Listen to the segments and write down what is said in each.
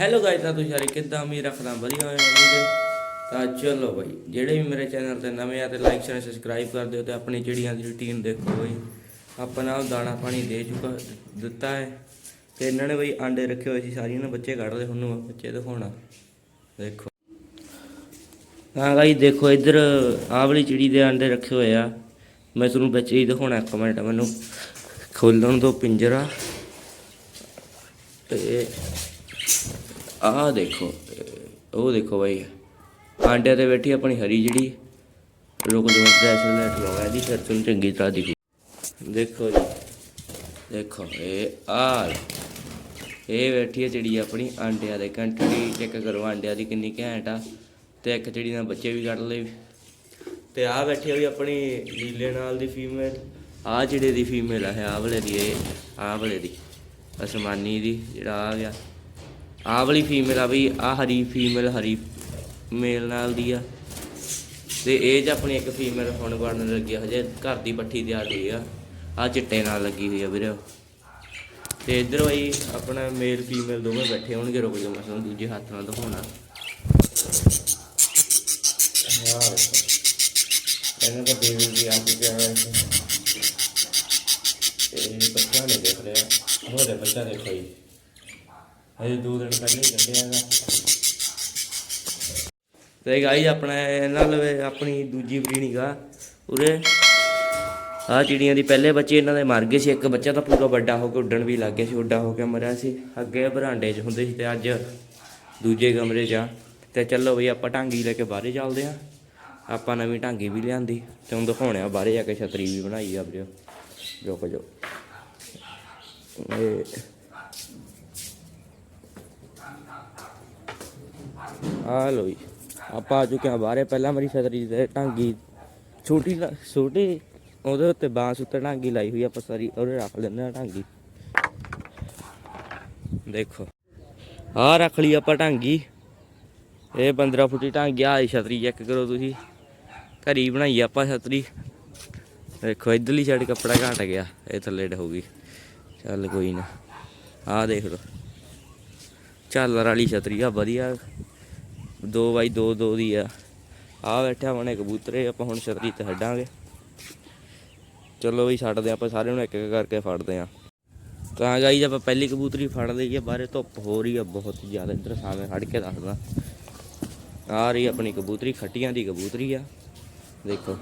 Hello guys ਤਾਂ ਤੁਸੀਂ ਸਾਰੇ ਕਿੱਦਾਂ? ਉਮੀਦ ਰੱਖਦਾ ਵਧੀਆ ਹੋਏ ਹੋਣਗੇ। ਤਾਂ ਚਲੋ ਬਾਈ, ਜਿਹੜੇ ਵੀ ਮੇਰੇ ਚੈਨਲ ਤੇ ਨਵੇਂ ਆ ਤੇ ਲਾਈਕ ਸ਼ੇਅਰ ਸਬਸਕ੍ਰਾਈਬ ਕਰ ਦਿਓ ਤੇ ਆਪਣੀ ਚਿੜੀਆਂ ਦੀ ਰੁਟੀਨ ਦੇਖੋ ਬਾਈ। ਆਪਣਾ ਦਾਣਾ ਪਾਣੀ ਦੇ ਚੁੱਕਾ ਦਿੱਤਾ ਹੈ। ਤੇ ਇਹਨਾਂ ਨੇ ਬਈ ਆਂਡੇ ਰੱਖੇ ਹੋਏ ਸੀ, ਸਾਰੀਆਂ ਨੇ ਬੱਚੇ ਕੱਢਦੇ ਲਏ, ਹੁਣ ਬੱਚੇ ਦਿਖਾਉਣਾ। ਦੇਖੋ। ਹਾਂ ਗਾਈ ਦੇਖੋ ਇੱਧਰ ਆਹ ਵਾਲੀ ਚਿੜੀ ਦੇ ਆਂਡੇ ਰੱਖੇ ਹੋਏ ਆ। ਮੈਂ ਤੁਹਾਨੂੰ ਬੱਚੇ ਹੀ ਦਿਖਾਉਣਾ ਇੱਕ ਮਿੰਟ, ਮੈਨੂੰ ਖੋਲਣ ਤੋਂ ਪਿੰਜਰਾ। ਤੇ ਆਹ ਦੇਖੋ ਉਹ ਦੇਖੋ ਬਾਈ। ਆਂਡਿਆਂ ਤੇ ਬੈਠੀ ਆਪਣੀ ਹਰੀ ਜਿਹੜੀ। ਰੁਕ ਦੋ ਪ੍ਰੈਸ ਲੈਟ ਲਗਾ ਇਹਦੀ ਫਿਰ ਤੁਹਾਨੂੰ ਚੰਗੀ ਤਰ੍ਹਾਂ ਦਿਖੀ। ਦੇਖੋ ਜੀ, ਦੇਖੋ, ਇਹ ਆ ਇਹ ਬੈਠੀ ਹੈ ਚਿੜੀ ਆਪਣੀ ਆਂਡਿਆਂ ਦੇ। ਕੰਟਰੀ ਚੈੱਕ ਕਰੋ, ਆਂਡਿਆਂ ਦੀ ਕਿੰਨੀ ਘੈਂਟ ਆ। ਤੇ ਇੱਕ ਚਿੜੀ ਨਾਲ ਬੱਚੇ ਵੀ ਕੱਢ ਲਏ। ਤੇ ਆ ਬੈਠੀ ਹੋਈ ਆਪਣੀ ਨੀਲੇ ਨਾਲ ਦੀ ਫੀਮੇਲ। ਆ ਜਿਹੜੇ ਦੀ ਫੀਮੇਲ ਆ ਆਹ ਵਾਲੇ ਦੀ, ਇਹ ਆਹ ਵਾਲੇ ਦੀ। ਅਸਮਾਨੀ ਦੀ, ਜਿਹੜਾ ਆ ਗਿਆ। ਆਹ ਵਾਲੀ ਫੀਮੇਲ ਆ ਬਈ ਆ ਹਰੀ ਫੀਮੇਲ, ਹਰੀ ਮੇਲ ਨਾਲ ਦੀ ਆ। ਤੇ ਇਹ ਚ ਆਪਣੀ ਇੱਕ ਫੀਮੇਲ ਹੁਣ ਬਣਨ ਲੱਗੀ ਆ, ਹਜੇ ਘਰ ਦੀ ਪੱਠੀ ਤਿਆਰ ਹੋਈ ਆ। ਆ ਚਿੱਟੇ ਨਾਲ ਲੱਗੀ ਹੋਈ ਆ ਵੀਰੇ। ਤੇ ਇੱਧਰ ਬਈ ਆਪਣਾ ਮੇਲ, ਫੀਮੇਲ ਦੋਵੇਂ ਬੈਠੇ ਹੋਣਗੇ, ਰੁਕ ਜਾਓ, ਮੈਂ ਤੁਹਾਨੂੰ ਦੂਜੇ ਹੱਥ ਨਾਲ ਦਿਖਾਉਣਾ। ਇਹਨਾਂ ਦਾ ਬੇਬੀ ਵੀ ਆ ਚੁੱਕਿਆ ਹੈ ਇਹ ਬੱਚਾ ਨੇ ਦੇਖ ਲਿਆ ਉਹਦੇ ਬੱਚਾ ਦੇਖੋ ਜੀ। ਹਜੇ ਦੋ ਦਿਨ ਪਹਿਲੇ ਹੀ ਕੱਢਿਆ ਹੈਗਾ। ਤੇ ਗਾਈ ਆਪਣਾ ਇਹਨਾਂ ਲਵੇ, ਆਪਣੀ ਦੂਜੀ ਬਰੀਡਿੰਗ ਆ ਉਰੇ। ਆ ਚਿੜੀਆਂ ਦੀ ਪਹਿਲੇ ਬੱਚੇ ਇਹਨਾਂ ਦੇ ਮਰ ਗਏ ਸੀ, ਇੱਕ ਬੱਚਾ ਤਾਂ ਪੂਰਾ ਵੱਡਾ ਹੋ ਕੇ ਉੱਡਣ ਵੀ ਲੱਗ ਗਿਆ ਸੀ ਉੱਡਾ ਹੋ ਕੇ ਮਰਿਆ ਸੀ। ਅੱਗੇ ਬਰਾਂਡੇ 'ਚ ਹੁੰਦੇ ਸੀ ਤੇ ਅੱਜ ਦੂਜੇ ਕਮਰੇ 'ਚ ਆ। ਤੇ ਚੱਲੋ ਬਈ, ਆਪਾਂ ਢਾਂਗੀ ਲੈ ਕੇ ਬਾਹਰੇ ਚੱਲਦੇ ਆ। ਆਪਾਂ ਨਵੀਂ ਢਾਂਗੀ ਵੀ ਲਿਆਂਦੀ ਤੇ ਹੁਣ ਦਿਖਾਉਣੇ ਆ ਬਾਹਰੇ ਜਾ ਕੇ ਛਤਰੀ ਵੀ ਬਣਾਈ ਆ ਵੀਰੇ। ਰੁਕ ਜੋ ਇਹ ਆ ਲੋ ਜੀ, ਆਪਾਂ ਆ ਚੁੱਕੇ ਹਾਂ ਬਾਹਰੇ। ਪਹਿਲਾਂ ਮੇਰੀ ਛਤਰੀ ਤੇ ਢਾਂਗੀ ਛੋਟੀ ਛੋਟੀ, ਉਹਦੇ ਉੱਤੇ ਬਾਂਸ ਉੱਤੇ ਢਾਂਗੀ ਲਾਈ ਹੋਈ ਆਪਾਂ ਸਾਰੀ ਉਹਦੇ ਰੱਖ ਲੈਂਦੇ ਆ ਢਾਂਗੀ। ਦੇਖੋ ਆ ਰੱਖ ਲਈ ਆਪਾਂ ਟਾਂਗੀ ਇਹ 15 ਫੁੱਟੀ ਟਾਂਗੀ ਆ ਛਤਰੀ ਚੈੱਕ ਕਰੋ ਤੁਸੀਂ। ਘਰੀ ਬਣਾਈ ਆਪਾਂ ਛਤਰੀ। ਦੇਖੋ, ਇਧਰਲੀ ਸਾਈਡ ਕੱਪੜਾ ਘਟ ਗਿਆ, ਇਹ ਥੱਲੇ ਗਈ। ਚੱਲ ਕੋਈ ਨਾ, ਆਹ ਦੇਖ ਲਓ। ਝਾਲਰ ਵਾਲੀ ਛਤਰੀ ਆ, ਵਧੀਆ। 2x2 2 ਦੀ ਆ। ਆ ਬੈਠਾ ਬਣੇ ਕਬੂਤਰੇ, ਆਪਾਂ ਹੁਣ ਛਤਰੀ ਤੇ ਹੱਡਾਂਗੇ। ਚਲੋ ਵੀ ਛੱਡਦੇ ਆਪਾਂ ਸਾਰਿਆਂ ਨੂੰ, ਇੱਕ ਇੱਕ ਕਰਕੇ ਫੜਦੇ ਆ ਤਾਂ ਗਾਈ ਆਪਾਂ ਪਹਿਲੀ ਕਬੂਤਰੀ ਫੜ ਲਈ ਆ, ਬਾਹਰੇ ਧੁੱਪ ਹੋ ਰਹੀ ਆ, ਬਹੁਤ ਜ਼ਿਆਦਾ। ਇੱਧਰ ਸਾਹਮਣੇ ਖੜ ਕੇ ਦੱਸਦਾ। ਆ ਰਹੀ ਆਪਣੀ ਕਬੂਤਰੀ, ਖੱਟੀਆਂ ਦੀ ਕਬੂਤਰੀ ਆ। ਦੇਖੋ,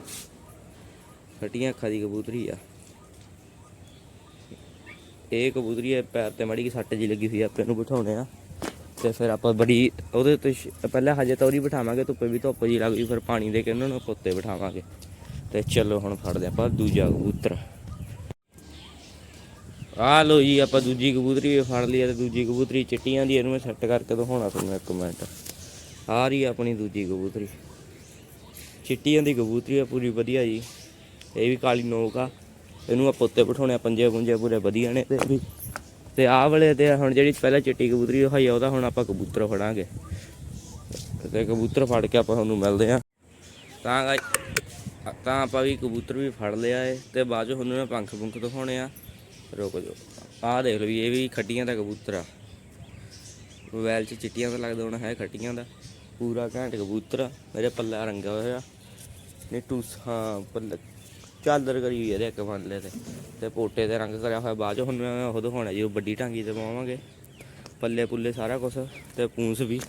ਖੱਟੀਆਂ ਅੱਖਾਂ ਦੀ ਕਬੂਤਰੀ ਆ। ਇਹ ਕਬੂਤਰੀ ਹੈ ਪੈਰ ਤੇ ਮੜੀ ਸੱਟ ਜੀ ਲੱਗੀ ਹੋਈ ਆ, ਆਪੇ ਨੂੰ ਬਿਠਾਉਣੇ ਆ ਤੇ ਫਿਰ ਆਪਾਂ ਬੜੀ ਉਹਦੇ ਉੱਤੇ ਪਹਿਲਾਂ ਹਜੇ ਤਾਂ ਉਹਦੀ ਬਿਠਾਵਾਂਗੇ, ਧੁੱਪ ਵੀ ਧੁੱਪ ਜੀ ਲੱਗ ਗਈ, ਫਿਰ ਪਾਣੀ ਦੇ ਕੇ ਉਹਨਾਂ ਨੂੰ ਪੁੱਤੇ ਬਿਠਾਵਾਂਗੇ। ਤੇ ਚਲੋ ਹੁਣ ਫੜਦੇ ਆਪਾਂ ਦੂਜਾ ਕਬੂਤਰ। ਆ ਲੋ ਜੀ, ਆਪਾਂ ਦੂਜੀ ਕਬੂਤਰੀ ਵੀ ਫੜ ਲਈ ਆ ਤੇ ਦੂਜੀ ਕਬੂਤਰੀ ਚਿੱਟੀਆਂ ਦੀ, ਇਹਨੂੰ ਮੈਂ ਸੈੱਟ ਕਰਕੇ ਦਿਖਾਉਣਾ ਤੁਹਾਨੂੰ ਇੱਕ ਮਿੰਟ। ਆ ਰਹੀ ਆ ਆਪਣੀ ਦੂਜੀ ਕਬੂਤਰੀ। ਚਿੱਟੀਆਂ ਦੀ ਕਬੂਤਰੀ ਆ, ਪੂਰੀ ਵਧੀਆ ਜੀ। ਇਹ ਵੀ ਕਾਲੀ ਨੋਕ ਆ। ਇਹਨੂੰ ਆਪਾਂ ਉੱਤੇ ਬਿਠਾਉਣੇ ਆ ਪੰਜੇ ਪੁੰਜੇ ਪੂਰੇ ਵਧੀਆ ਨੇ। ਤੇ ਵੀ ਤੇ ਆਹ ਵਾਲੇ ਤੇ ਹੁਣ ਜਿਹੜੀ ਪਹਿਲਾਂ ਚਿੱਟੀ ਕਬੂਤਰੀ ਹੋਈ ਆ, ਉਹਦਾ ਹੁਣ ਆਪਾਂ ਕਬੂਤਰ ਫੜਾਂਗੇ। ਤੇ ਕਬੂਤਰ ਫੜ ਕੇ ਆਪਾਂ ਤੁਹਾਨੂੰ ਮਿਲਦੇ ਆ। ਤਾਂ ਤਾਂ ਆਪਾਂ ਵੀ ਕਬੂਤਰ ਵੀ ਫੜ ਲਿਆ ਏ, ਤੇ ਬਾਅਦ ਚ ਹੁਣ ਮੈਂ ਪੰਖ ਪੁੰਖ ਦਿਖਾਉਣੇ ਆ। ਰੁਕ ਜਾਓ। ਆਹ ਦੇਖ ਲਓ ਵੀ, ਇਹ ਵੀ ਖੱਟੀਆਂ ਦਾ ਕਬੂਤਰ ਆ। ਮੋਬਾਈਲ 'ਚ ਚਿੱਟੀਆਂ ਦਾ ਲੱਗਦਾ ਹੋਣਾ, ਹੈ ਖੱਟੀਆਂ ਦਾ। ਪੂਰਾ ਘੈਂਟ ਕਬੂਤਰ ਆ। ਮੇਰੇ ਪੱਲਾ ਰੰਗਾ ਹੋਇਆ। ਨਹੀਂ, ਟੂਸ, ਹਾਂ, ਪੱਲਾ ਚਾਦਰ ਕਰੀ ਹੋਈ ਇਹਦੇ ਇੱਕ ਪੱਲੇ ਤੇ ਤੇ ਪੋਟੇ ਤੇ ਰੰਗ ਕਰਿਆ ਹੋਇਆ ਬਾਅਦ 'ਚ ਹੁਣ ਮੈਂ ਉਹ ਦਿਖਾਉਣਾ ਜੀ, ਉਹ ਵੱਡੀ ਟਾਂਗੀ ਤੇ ਪਾਵਾਂਗੇ। ਪੱਲੇ ਪੁੱਲੇ ਸਾਰਾ ਕੁਝ ਤੇ ਪੂੰਸ ਵੀ।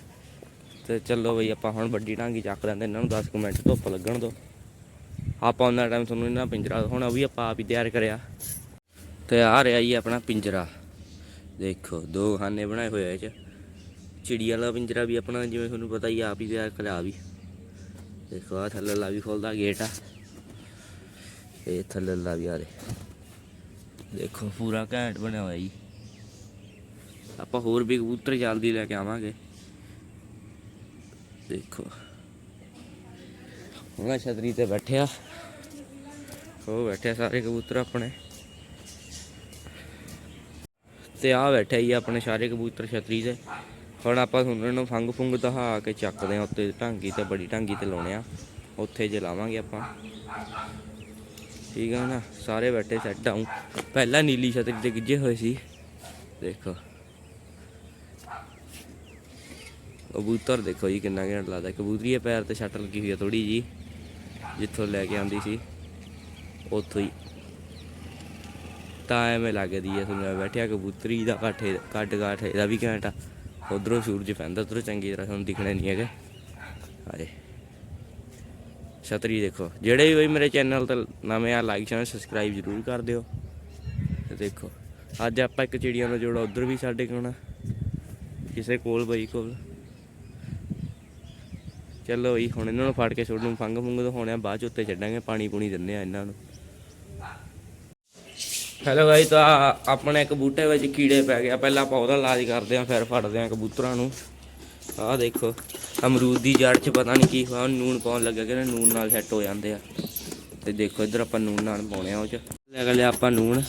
ਤੇ ਚੱਲੋ ਬਈ, ਆਪਾਂ ਹੁਣ ਵੱਡੀ ਟਾਂਗੀ ਚੱਕ ਲੈਂਦੇ, ਇਹਨਾਂ ਨੂੰ 10 ਕੁ ਮਿੰਟ ਧੁੱਪ ਲੱਗਣ ਦੋ। ਆਪਾਂ ਉਹਨਾਂ ਟਾਈਮ ਤੁਹਾਨੂੰ ਇਹਨਾਂ ਪਿੰਜਰਾ ਹੁਣ ਉਹ ਵੀ ਆਪਾਂ ਆਪ ਹੀ ਤਿਆਰ ਕਰਿਆ। ਤੇ ਆ ਰਿਹਾ ਜੀ ਆਪਣਾ ਪਿੰਜਰਾ। ਦੇਖੋ, ਦੋ ਖਾਨੇ ਬਣਾਏ ਹੋਏ ਆ ਇਹ ਚ। ਚਿੜੀ ਵਾਲਾ ਪਿੰਜਰਾ ਵੀ ਆਪਣਾ, ਜਿਵੇਂ ਤੁਹਾਨੂੰ ਪਤਾ ਹੀ ਆਪ ਹੀ ਤਿਆਰ ਕਰਿਆ ਵੀ। ਦੇਖੋ ਆ ਥੱਲੇ ਲਾ ਵੀ ਖੋਲਦਾ ਗੇਟ ਆ। ਇਹ ਥੱਲੇ ਲਾ ਵੀ ਆ ਦੇ ਦੇਖੋ। ਪੂਰਾ ਘੈਂਟ ਬਣਿਆ ਹੋਇਆ ਜੀ। ਆਪਾਂ ਹੋਰ ਵੀ ਕਬੂਤਰ ਜਲਦੀ ਲੈ ਕੇ ਆਵਾਂਗੇ। ਦੇਖੋ। ਹੁਣ ਛਤਰੀ ਤੇ ਬੈਠਿਆ ਉਹ ਬੈਠੇ ਸਾਰੇ ਕਬੂਤਰ ਆਪਣੇ। ਤੇ ਆ ਬੈਠੇ ਹੀ ਆਪਣੇ ਸਾਰੇ ਕਬੂਤਰ ਛਤਰੀ ਤੇ। ਹੁਣ ਆਪਾਂ ਉਹਨਾਂ ਨੂੰ ਫੰਗ ਫੁੰਗ ਦਹਾ ਕੇ ਚੱਕਦੇ ਆ ਉੱਤੇ। ਢਾਂਗੀ ਤੇ ਬੜੀ ਢਾਂਗੀ ਤੇ ਲਾਉਣੇ ਆ। ਉੱਥੇ ਜੇ ਲਾਵਾਂਗੇ ਆਪਾਂ। ਠੀਕ ਆ ਨਾ, ਸਾਰੇ ਬੈਠੇ ਸੈੱਟ ਆਉਂ ਪਹਿਲਾਂ ਨੀਲੀ ਛਤਰੀ ਤੇ ਗਿੱਜੇ ਹੋਏ ਸੀ। ਦੇਖੋ। ਕਬੂਤਰ ਦੇਖੋ ਜੀ, ਕਿੰਨਾ ਘੈਂਟ ਲੱਗਦਾ। ਕਬੂਤਰੀ ਪੈਰ ਤੇ ਛੱਟ ਲੱਗੀ ਹੋਈ ਆ ਥੋੜੀ ਜੀ ਜਿੱਥੋਂ ਲੈ ਕੇ ਆਂਦੀ ਸੀ। ਉੱਥੋਂ ਹੀ। ਤਾਂ ਐਵੇਂ ਲੱਗਦੀ ਐ ਤੁਹਾਨੂੰ ਬੈਠਿਆ ਕਬੂਤਰੀ ਦਾ ਕਾਠੇ ਕੱਟ ਕਾਠੇ ਦਾ ਵੀ ਘੈਂਟ ਆ। ਉਧਰੋਂ ਸੂਰਜ ਪੈਂਦਾ, ਉਧਰੋਂ ਚੰਗੀ ਤਰ੍ਹਾਂ, ਤੁਹਾਨੂੰ ਦਿਖਣਾ ਨਹੀਂ ਹੈਗਾ। ਹਾਏ। ਛਤਰੀ ਦੇਖੋ। ਜਿਹੜੇ ਵੀ ਬਈ ਮੇਰੇ ਚੈਨਲ ਤੇ ਨਵੇਂ ਆ ਲਾਈਕ ਚੈਨਲ ਸਬਸਕ੍ਰਾਈਬ ਜ਼ਰੂਰ ਕਰ ਦਿਓ। ਤੇ ਦੇਖੋ, ਅੱਜ ਆਪਾਂ ਇੱਕ ਚਿੜੀਆਂ ਦਾ ਜੋੜਾ ਉਧਰ ਵੀ ਸਾਡੇ ਕੋਲ ਕਿਸੇ ਕੋਲ ਬਈ ਕੋਲ। ਚਲੋ ਬਈ, ਹੁਣ ਇਹਨਾਂ ਨੂੰ ਫੜ ਕੇ ਛੋੜ ਨੂੰ ਫੰਗ ਫੁੰਗ ਦਿਖਾਉਣੇ ਆ ਬਾਅਦ ਚ ਉੱਤੇ ਛੱਡਾਂਗੇ, ਪਾਣੀ ਪੂਣੀ ਦਿੰਨੇ ਆ ਇਹਨਾਂ ਨੂੰ। ਹੈਲੋ ਗਾਈ ਤਾਂ ਆਪਣੇ ਇੱਕ ਬੂਟੇ ਵਿੱਚ ਕੀੜੇ ਪੈ ਗਿਆ ਪਹਿਲਾਂ ਆਪਾਂ ਉਹਦਾ ਇਲਾਜ ਕਰਦੇ ਆ, ਫਿਰ ਫੜਦੇ ਆ ਕਬੂਤਰਾਂ ਨੂੰ। ਆਹ ਦੇਖੋ ਅਮਰੂਦ ਦੀ ਜੜ 'ਚ ਪਤਾ ਨਹੀਂ ਕੀ ਹੋਇਆ ਨੂਨ ਪਾਉਣ ਲੱਗਾ ਕਿ ਨੂਨ ਨਾਲ ਸੈੱਟ ਹੋ ਜਾਂਦੇ ਆ। ਤੇ ਦੇਖੋ ਇੱਧਰ ਆਪਾਂ ਨੂਨ ਨਾਲ ਪਾਉਣੇ ਆ ਉਹ 'ਚ। ਲੈ ਲਿਆ ਆਪਾਂ ਨੂਨ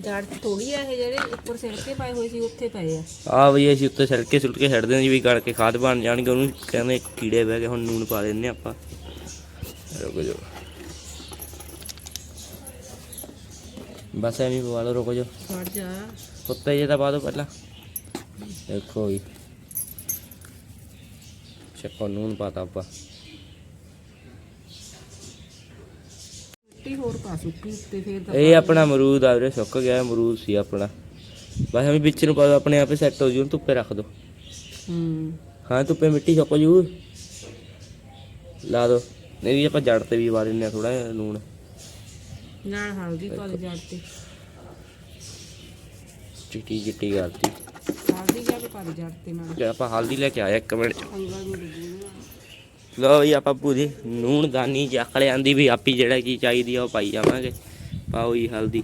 ਜੜ ਥੋੜੀ ਆ ਇਹ ਜਿਹੜੇ ਉੱਪਰ ਸਿਰਕੇ ਪਾਏ ਹੋਏ ਸੀ ਉੱਥੇ ਪਏ ਆ। ਆ ਬਈ ਅਸੀਂ ਉੱਤੇ ਸਿਲਕੇ ਸੁਲਕੇ ਛੱਡਦੇ ਹਾਂ ਜੀ ਵੀ ਗੜ ਕੇ ਖਾਦ ਬਣ ਜਾਣਗੇ ਉਹਨੂੰ ਕਹਿੰਦੇ ਕੀੜੇ ਬਹਿ ਗਏ ਹੁਣ ਨੂਨ ਪਾ ਦਿੰਨੇ ਆਪਾਂ। ਰੁਕ ਜਾਓ। ਬਸ ਐਵੇਂ ਪਵਾ ਲਓ ਰੁਕ ਜਾਓ। ਫੜ ਜਾ। ਕੁੱਤੇ ਜੇ ਤਾਂ ਪਾ ਦਿਓ ਪਹਿਲਾਂ। ਦੇਖੋ ਜੀ। ਚੱਕੋ ਨੂਨ ਪਾਤਾ ਆਪਾਂ। ਮਿੱਟੀ ਹੋਰ ਪਾ ਸੁੱਕੀ ਉੱਤੇ ਫੇਰ ਤਾਂ ਇਹ ਆਪਣਾ ਅਮਰੂਦ ਆ ਵੀਰੇ ਸੁੱਕ ਗਿਆ ਅਮਰੂਦ ਸੀ ਆਪਣਾ। ਬਸ ਐਵੇਂ ਵਿੱਚ ਨੂੰ ਪਾ ਦਿਓ ਆਪਣੇ ਆਪੇ ਸੈੱਟ ਹੋ ਜੂ ਧੁੱਪੇ ਰੱਖ ਦਿਓ ਹੂੰ। ਹਾਂ ਧੁੱਪੇ ਮਿੱਟੀ ਸੁੱਕ ਜੂ। ਲਾ ਦੋ। ਨਹੀਂ ਵੀ ਆਪਾਂ ਜੜ ਤੇ ਵੀ ਦਿੰਨੇ ਆ ਥੋੜਾ ਜਿਹਾ ਲੂਣ। ਨਾਲ ਹਲਦੀ ਪਾ ਦੇ ਜੜ ਤੇ। ਚਿੱਟੀ ਚਿੱਟੀ ਕਰਤੀ ਹਲਦੀ ਜਾ ਕੇ ਪਾ ਦੇ ਜੜ ਤੇ ਨਾਲ। ਜੇ ਆਪਾਂ ਹਲਦੀ ਲੈ ਕੇ ਆਇਆ ਇੱਕ ਮਿੰਟ ਚ। ਨੂੰ ਲੋ ਵੀ ਆਪਾਂ ਪੂਰੀ ਨੂਣ ਦਾਨੀ ਚੱਕ ਲਿਆਂਦੀ ਵੀ ਆਪੀ ਜਿਹੜਾ ਕੀ ਚਾਹੀਦੀ ਆ ਉਹ ਪਾਈ ਜਾਵਾਂਗੇ। ਪਾਓ ਜੀ ਹਲਦੀ।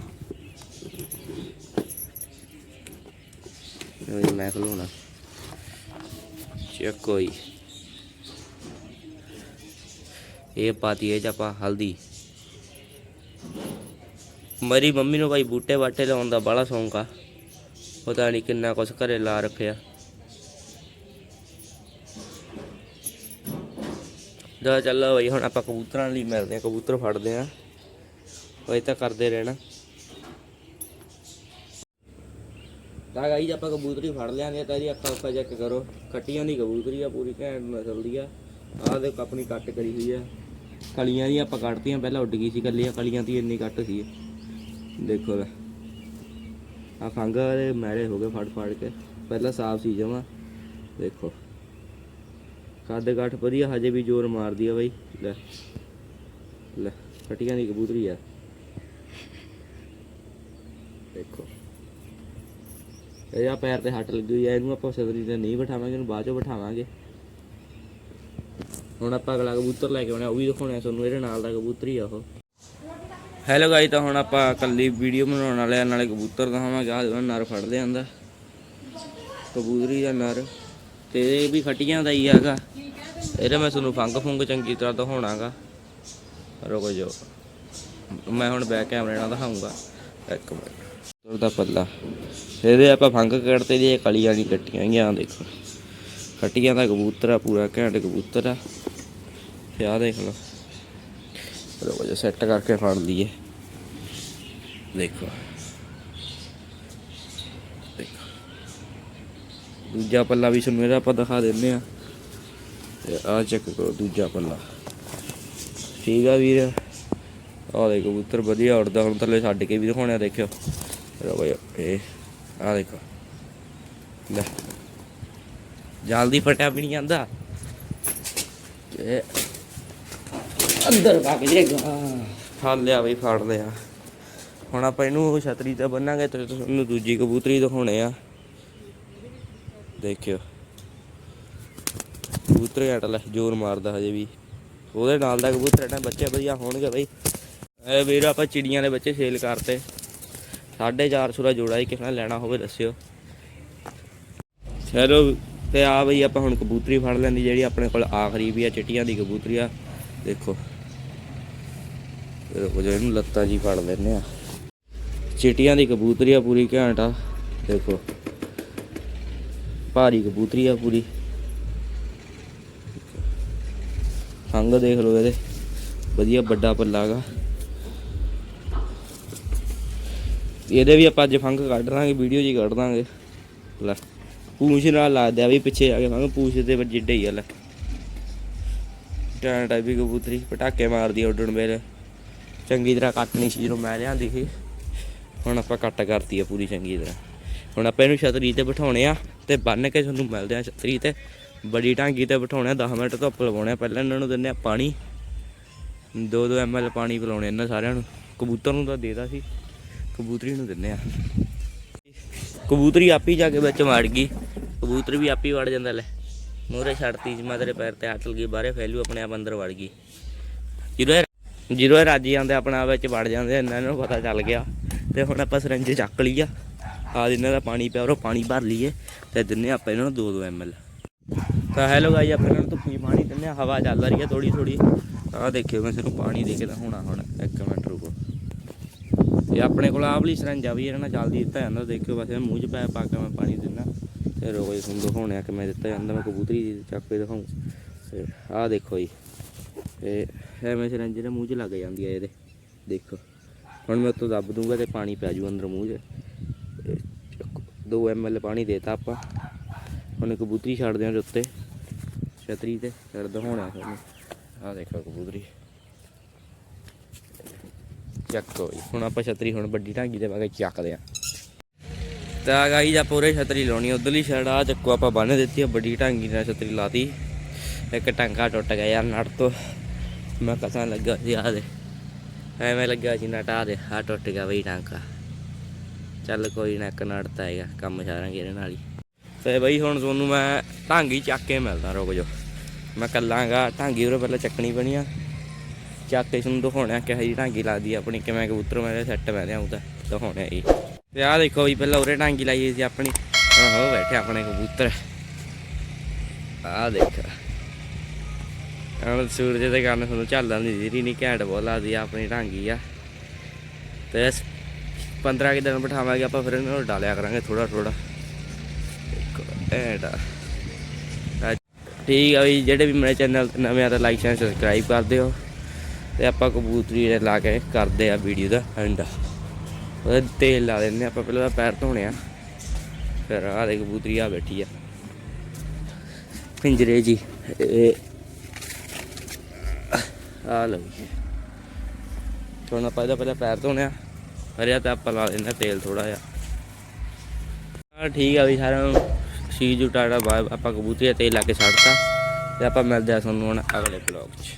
ਇਹ ਮੈਂ ਖਲੋਣਾ। ਚੱਕੋ ਜੀ। ਇਹ ਪਾਤੀ ਹੈ ਆਪਾਂ ਹਲਦੀ। ਮੇਰੀ ਮੰਮੀ ਨੂੰ ਭਾਈ ਬੂਟੇ ਬਾਟੇ ਲਾਉਣ ਦਾ ਬੜਾ ਸ਼ੌਂਕ ਆ। ਪਤਾ ਨਹੀਂ ਕਿੰਨਾ ਕੁਛ ਘਰੇ ਲਾ ਰੱਖਿਆ। ਜਾ ਚੱਲ ਬਈ, ਹੁਣ ਆਪਾਂ ਕਬੂਤਰਾਂ ਲਈ ਮਿਲਦੇ ਆ ਕਬੂਤਰ ਫੜਦੇ ਆ ਉਹ ਤਾਂ ਕਰਦੇ ਰਹਿਣਾ। ਤਾਂ ਗਾਈ ਆਪਾਂ ਕਬੂਤਰੀ ਫੜ ਲਿਆਂਗੇ ਤਾਂ ਇਹਦੀ ਅੱਖਾਂ ਉੱਪਰ ਚੈੱਕ ਕਰੋ। ਕੱਟੀਆਂ ਦੀ ਕਬੂਤਰੀ ਆ, ਪੂਰੀ ਘੈਂਟ ਨਸਲ ਦੀ ਆ। ਆਹ ਦੇਖੋ, ਆਪਣੀ ਕੱਟ ਕਰੀ ਹੋਈ ਆ। ਕਲੀਆਂ ਦੀ ਆਪਾਂ ਕੱਟਤੀਆਂ, ਪਹਿਲਾਂ ਉੱਡ ਗਈ ਸੀ ਕੱਲੀਆਂ, ਕਲੀਆਂ ਦੀ ਇੰਨੀ ਕੱਟ ਸੀ। ਦੇਖੋ ਲੈ ਆ ਫੰਗ ਵਾਲੇ ਮੈਲੇ ਹੋ ਗਏ ਫੜ ਫੜ ਕੇ। ਪਹਿਲਾਂ ਸਾਫ਼ ਸੀ ਜਮਾ। ਦੇਖੋ। ਕੱਦ ਕੱਠ ਵਧੀਆ, ਹਜੇ ਵੀ ਜ਼ੋਰ ਮਾਰਦੀ ਆ ਬਾਈ। ਲੈ। ਲੈ, ਫਟੀਆਂ ਦੀ ਕਬੂਤਰੀ ਆ। ਦੇਖੋ। ਇਹ ਆ ਪੈਰ ਤੇ ਹੱਟ ਲੱਗੀ ਹੋਈ ਆ, ਇਹਨੂੰ ਆਪਾਂ ਸਦਰੀ ਤੇ ਨਹੀਂ ਬਿਠਾਵਾਂਗੇ, ਇਹਨੂੰ ਬਾਅਦ ਚੋਂ ਬਿਠਾਵਾਂਗੇ। ਹੁਣ ਆਪਾਂ ਅਗਲਾ ਕਬੂਤਰ ਲੈ ਕੇ ਆਉਣਾ, ਉਹ ਵੀ ਦਿਖਾਉਣਾ ਤੁਹਾਨੂੰ, ਇਹਦੇ ਨਾਲ ਦਾ ਕਬੂਤਰੀ ਆ ਉਹ। ਹੈਲੋ ਗਾਈ ਤਾਂ ਹੁਣ ਆਪਾਂ ਕੱਲੀ ਵੀਡੀਓ ਬਣਾਉਣ ਵਾਲੇ ਆ, ਨਾਲੇ ਕਬੂਤਰ ਦਿਖਾਵਾਂਗੇ। ਆਹ ਜਿਹੜਾ ਨਰ ਫੜ ਲਿਆਂਦਾ ਕਬੂਤਰੀ ਦਾ ਨਰ। ਤੇ ਇਹ ਵੀ ਖਟੀਆਂ ਦਾ ਹੀ ਹੈਗਾ ਇਹਦਾ ਮੈਂ ਤੁਹਾਨੂੰ ਫੰਗ ਫੁੰਗ ਚੰਗੀ ਤਰ੍ਹਾਂ ਦਿਖਾਉਣਾਗਾ। ਰੁਕੋ ਜੋ ਮੈਂ ਹੁਣ ਬੈਕ ਕੈਮਰੇ ਨਾਲ ਦਿਖਾਉਂਗਾ ਇੱਕ ਮਿੰਟ। ਉਹਦਾ ਪੱਲਾ। ਇਹਦੇ ਆਪਾਂ ਫੰਗ ਕੱਟਦੇ ਦੀ ਕਲੀਆਂ ਨਹੀਂ ਕੱਟੀਆਂ ਗਈਆਂ, ਆਹ ਦੇਖੋ। ਖਟੀਆਂ ਦਾ ਕਬੂਤਰ ਆ, ਪੂਰਾ ਘੈਂਟ ਕਬੂਤਰ ਆ। ਤੇ ਆਹ ਦੇਖ ਲਓ। ਰੁਕੋ ਜੋ ਸੈੱਟ ਕਰਕੇ ਫੜ ਲਈਏ। ਦੇਖੋ। ਦੇਖੋ। ਦੂਜਾ ਪੱਲਾ ਵੀ ਤੁਹਾਨੂੰ ਇਹਦਾ ਆਪਾਂ ਦਿਖਾ ਦਿੰਨੇ ਆ ਤੇ ਆ ਚੈੱਕ ਕਰੋ ਦੂਜਾ ਪੱਲਾ। ਠੀਕ ਆ ਵੀਰ। ਆਹ ਦੇਖੋ, ਕਬੂਤਰ ਵਧੀਆ ਉੜਦਾ ਹੁਣ ਥੱਲੇ ਛੱਡ ਕੇ ਵੀ ਦਿਖਾਉਣਾ ਦੇਖਿਓ। ਰੋ ਇਹ ਆ ਦੇਖੋ। ਲੈ। ਜਲਦੀ ਫਟਿਆ ਵੀ ਨਹੀਂ ਜਾਂਦਾ। ਇਹ ਅੰਦਰ ਵਗ ਜਾਏਗਾ ਫੜ ਲਿਆ ਬਈ, ਫੜ ਲਿਆ। ਹੁਣ ਆਪਾਂ ਇਹਨੂੰ ਛਤਰੀ ਤੇ ਬੰਨਾਂਗੇ ਤੇ ਤੁਹਾਨੂੰ ਦੂਜੀ ਕਬੂਤਰੀ ਦਿਖਾਉਣੇ ਆ। ਦੇਖਿਓ। ਕਬੂਤਰ ਘੱਟ ਲੈ, ਜ਼ੋਰ ਮਾਰਦਾ ਹਜੇ ਵੀ। ਉਹਦੇ ਨਾਲ ਦਾ ਕਬੂਤਰ ਇਹਨਾਂ ਬੱਚੇ ਵਧੀਆ ਹੋਣਗੇ ਬਈ। ਇਹ ਵੀਰ, ਆਪਾਂ ਚਿੜੀਆਂ ਦੇ ਬੱਚੇ ਸੇਲ ਕਰਤੇ। 450 ਦਾ ਜੋੜਾ ਹੀ ਕਿਸੇ ਨੇ ਲੈਣਾ ਹੋਵੇ, ਦੱਸਿਓ। ਚਲੋ, ਤੇ ਆ ਬਈ, ਆਪਾਂ ਹੁਣ ਕਬੂਤਰੀ ਫੜ ਲੈਂਦੀ, ਜਿਹੜੀ ਆਪਣੇ ਕੋਲ ਆਖਰੀ ਵੀ ਆ, ਚਿੱਟੀਆਂ ਦੀ ਕਬੂਤਰੀ ਆ। ਦੇਖੋ। ਰੁਕੋ ਜੋ ਇਹਨੂੰ ਲੱਤਾਂ ਜੀ ਫੜ ਲੈਨੇ ਆ ਚਿੱਟੀਆਂ ਦੀ ਕਬੂਤਰੀ ਆ ਪੂਰੀ, ਘੈਂਟ ਆ। ਦੇਖੋ। ਭਾਰੀ ਕਬੂਤਰੀ ਪੂਰੀ। ਹੰਗ ਦੇਖ ਲਓ ਇਹਦੇ। ਵਧੀਆ ਵੱਡਾ ਪੱਲਾ ਇਹਦੇ ਵੀ ਆਪਾਂ ਅੱਜ ਫੰਗ ਕੱਢ ਦਾਂਗੇ ਵੀਡੀਓ ਜੀ ਕੱਢ ਦਾਂਗੇ ਲੈ, ਪੂੰਛ ਨਾਲ ਲੱਗਦਾ ਵੀ ਪਿੱਛੇ ਆ ਕੇ ਮੈਂ ਕਿਹਾ ਪੂੰਛ ਦੇ ਵਿੱਚ ਆ, ਲੈ। ਟਾਂ ਟਾਈਪੀ ਕਬੂਤਰੀ, ਪਟਾਕੇ ਮਾਰਦੀ ਉੱਡਣ ਵੇਲੇ। ਚੰਗੀ ਤਰ੍ਹਾਂ ਕੱਟਣੀ ਸੀ ਜਦੋਂ ਮੈਂ ਲਿਆਂਦੀ ਸੀ। ਹੁਣ ਆਪਾਂ ਕੱਟ ਕਰਤੀ ਆ ਪੂਰੀ ਚੰਗੀ ਤਰ੍ਹਾਂ। ਹੁਣ ਆਪਾਂ ਇਹਨੂੰ ਛਤਰੀ ਤੇ ਬਿਠਾਉਣੇ ਆ ਤੇ ਬੰਨ ਕੇ ਤੁਹਾਨੂੰ ਮਿਲਦੇ ਆ ਛਤਰੀ ਤੇ। ਬੜੀ ਢਾਂਗੀ ਤੇ ਬਿਠਾਉਣੇ ਆ 10 ਮਿੰਟ ਧੁੱਪ ਲਵਾਉਣੇ ਆ। ਪਹਿਲਾਂ ਇਹਨਾਂ ਨੂੰ ਦਿੰਦੇ ਆ ਪਾਣੀ। 2-2 ml ਪਾਣੀ ਪਿਲਾਉਣੇ ਇਹਨਾਂ ਸਾਰਿਆਂ ਨੂੰ। ਕਬੂਤਰ ਨੂੰ ਤਾਂ ਦੇਦਾ ਸੀ। ਕਬੂਤਰੀ ਨੂੰ ਦਿੰਦੇ ਆ। ਕਬੂਤਰੀ ਆਪੀ ਜਾ ਕੇ ਵਿੱਚ ਵੜ ਗਈ। ਕਬੂਤਰ ਵੀ ਆਪੀ ਵੜ ਜਾਂਦਾ, ਲੈ। ਮੂਹਰੇ ਛੱਡਤੀ ਜੀ, ਮੈਂ ਤੇਰੇ ਪੈਰ ਤੇ ਹੱਥ ਗਈ ਬਾਹਰੇ ਫੈਲੂ, ਆਪਣੇ ਆਪ ਅੰਦਰ ਵੜ ਗਈ। ਜਦੋਂ ਜਦੋਂ ਇਹ ਰਾਜੀ ਜਾਂਦੇ ਆਪਣੇ ਆਪ ਵਿੱਚ ਵੜ ਜਾਂਦੇ ਇਹਨਾਂ ਨੂੰ ਪਤਾ ਚੱਲ ਗਿਆ। ਤੇ ਹੁਣ ਆਪਾਂ ਸਰੰਜ ਚੱਕ ਲਈ ਆ ਆ ਇਹਨਾਂ ਦਾ ਪਾਣੀ ਪਿਆ ਉਹ ਪਾਣੀ ਭਰ ਲਈਏ ਤੇ ਦਿੰਨੇ ਆਪਾਂ ਇਹਨਾਂ ਨੂੰ 2-2 ml ਤਾਂ ਹੈਲੋ ਗਾਈ ਆਪਾਂ ਇਹਨਾਂ ਨੂੰ ਧੁੱਪੀ ਪਾਣੀ ਦਿੰਨੇ ਆ, ਹਵਾ ਚੱਲ ਰਹੀ ਆ ਥੋੜੀ ਥੋੜੀ ਆ ਦੇਖਿਓ, ਮੈਂ ਸਿਰਫ ਪਾਣੀ ਦੇ ਕੇ ਤਾਂ ਹੋਣਾ ਹੁਣ ਇੱਕ ਮਿੰਟ ਰੁਕੋ। ਇਹ ਆਪਣੇ ਕੋਲ ਆਹ ਵਾਲੀ ਸਰੰਜਾ ਵੀ ਇਹਨਾਂ ਨਾਲ ਜਲਦੀ ਦਿੱਤਾ ਜਾਂਦਾ। ਦੇਖਿਓ, ਬਸ ਇਹ ਮੂੰਹ 'ਚ ਪੈ ਪਾ ਕੇ ਮੈਂ ਪਾਣੀ ਦਿੰਦਾ ਤੇ ਰੋਜ਼ ਤੁਹਾਨੂੰ ਦਿਖਾਉਣਿਆ ਕਿ ਮੈਂ ਦਿੱਤਾ ਜਾਂਦਾ, ਮੈਂ ਕਬੂਤਰੀ ਚੱਕ ਕੇ ਦਿਖਾਉਂ ਤੇ ਆਹ ਦੇਖੋ ਜੀ। ਇਹ ਐਵੇਂ ਸਿਰੰਜ ਦੇ ਮੂੰਹ 'ਚ ਲੱਗ ਜਾਂਦੀ ਹੈ ਇਹਦੇ। ਦੇਖੋ। ਹੁਣ ਮੈਂ ਉੱਤੋਂ ਦੱਬ ਦੂੰਗਾ ਤੇ ਪਾਣੀ ਪੈ ਜੂ ਅੰਦਰ ਮੂੰਹ 'ਚ। 2 ml ਪਾਣੀ ਦੇਤਾ ਆਪਾਂ। ਹੁਣ ਕਬੂਤਰੀ ਛੱਡਦੇ ਹਾਂ ਉੱਤੇ ਛਤਰੀ ਤੇ ਦਰਦ ਹੋਣਾ ਤੁਹਾਨੂੰ ਆਹ ਦੇਖੋ ਕਬੂਤਰੀ। ਚੱਕੋ ਜੀ। ਹੁਣ ਆਪਾਂ ਛਤਰੀ ਹੁਣ ਵੱਡੀ ਢਾਂਗੀ ਦੇ ਵਾਗੇ ਚੱਕਦੇ ਆ ਤਾਂ ਗਾਈ ਜਾਂ ਪੂਰੇ ਛਤਰੀ ਲਾਉਣੀ ਉਧਰਲੀ ਸਾਈਡ ਆ ਚੱਕੋ ਆਪਾਂ ਬੰਨ ਦਿੱਤੀ ਆ। ਵੱਡੀ ਢਾਂਗੀ ਨਾਲ ਛਤਰੀ ਲਾਤੀ। ਇੱਕ ਟਾਂਕਾ ਟੁੱਟ ਗਿਆ ਯਾਰ ਨੜ ਤੋਂ। ਮੈਂ ਕਸਾਂ ਲੱਗਾ ਸੀ ਆ ਦੇ ਐਵੇਂ ਲੱਗਾ ਸੀ ਨਟ ਦੇ ਆ ਟੁੱਟ ਗਿਆ ਬਈ ਟਾਂਕਾ। ਚੱਲ ਕੋਈ ਨਾ, ਇੱਕ ਨਟ ਤਾਂ ਹੈਗਾ, ਕੰਮ ਛਾਰਾਂਗੇ ਇਹਦੇ ਨਾਲ ਹੀ। ਤੇ ਬਈ ਹੁਣ ਤੁਹਾਨੂੰ ਮੈਂ ਢਾਂਗੀ ਚੱਕ ਕੇ ਮਿਲਦਾ, ਰੁਕ ਜੋ ਮੈਂ ਕੱਲਾਂਗਾ ਢਾਂਗੀ ਉਰੇ ਪਹਿਲਾਂ ਚੱਕਣੀ ਪੈਣੀ ਆ। ਚੱਕ ਕੇ ਤੁਹਾਨੂੰ ਦਿਖਾਉਣਾ ਕਿਹੋ ਹਰੀ ਢਾਂਗੀ ਲੱਗਦੀ ਆਪਣੀ, ਕਿਵੇਂ ਕਬੂਤਰ ਮੇਰੇ ਸੈੱਟ ਬਹਿੰਦੇ ਆਉਂਦਾ ਦਿਖਾਉਣਾ ਜੀ। ਤੇ ਆਹ ਦੇਖੋ ਵੀ ਪਹਿਲਾਂ ਉਰੇ ਢਾਂਗੀ ਲਾਈ ਸੀ ਆਪਣੀ। ਆਹੋ ਹੋ ਬੈਠੇ ਆਪਣੇ ਕਬੂਤਰ। ਆਹ ਦੇਖ। ਹੁਣ ਸੂਰਜ ਦੇ ਕਾਰਨ ਤੁਹਾਨੂੰ ਝਾਲਾਂ ਦੀ ਜਿਹੜੀ ਨਹੀਂ ਘੈਂਟ ਬਹੁਤ ਲੱਗਦੀ ਆ, ਆਪਣੀ ਢਾਂਗੀ ਆ। ਤੇ ਇਸ 15 ਕੁ ਦਿਨ ਬਿਠਾਵਾਂਗੇ, ਆਪਾਂ ਫਿਰ ਇਹਨੂੰ ਡਾਲਿਆ ਕਰਾਂਗੇ ਥੋੜਾ ਥੋੜਾ ਦੇਖੋ ਐਡਾ ਠੀਕ ਆ ਵੀ ਜਿਹੜੇ ਵੀ ਮੇਰੇ ਚੈਨਲ ਤੇ ਨਵੇਂ ਆ ਤਾਂ ਲਾਈਕ ਸ਼ੇਅਰ ਸਬਸਕ੍ਰਾਈਬ ਕਰ ਦਿਓ। ਤੇ ਆਪਾਂ ਕਬੂਤਰੀ ਦੇ ਲਾ ਕੇ ਕਰਦੇ ਆ ਵੀਡੀਓ ਦਾ ਐਂਡ ਉਹਦੇ ਤੇਲ ਲਾ ਦਿੰਦੇ ਆਪਾਂ ਪਹਿਲਾਂ ਉਹਦਾ ਪੈਰ ਧੋਣੇ ਆ। ਫਿਰ ਆਹ ਦੇ ਕਬੂਤਰੀ ਆ ਬੈਠੀ ਆ। ਪਿੰਜਰੇ ਜੀ, ਇਹ ਆ ਲਓ ਜੀ। ਹੁਣ ਆਪਾਂ ਇਹਦਾ ਪਹਿਲਾਂ ਪੈਰ ਧੋਣਿਆ ਆ। ਹਰਿਆ ਤੇ ਆਪਾਂ ਲਾ ਦਿੰਦੇ ਤੇਲ ਥੋੜਾ ਜਿਹਾ। ਹਾਂ, ਠੀਕ ਆ ਵੀ ਸਾਰਿਆਂ ਨੂੰ। ਸੀ ਜੂ ਆਪਾਂ ਕਬੂਤਰੀ ਦਾ ਤੇਲ ਲਾ ਕੇ ਛੱਡਤਾ। ਤੇ ਆਪਾਂ ਮਿਲਦੇ ਆ ਤੁਹਾਨੂੰ ਹੁਣ ਅਗਲੇ ਬਲੌਗ 'ਚ।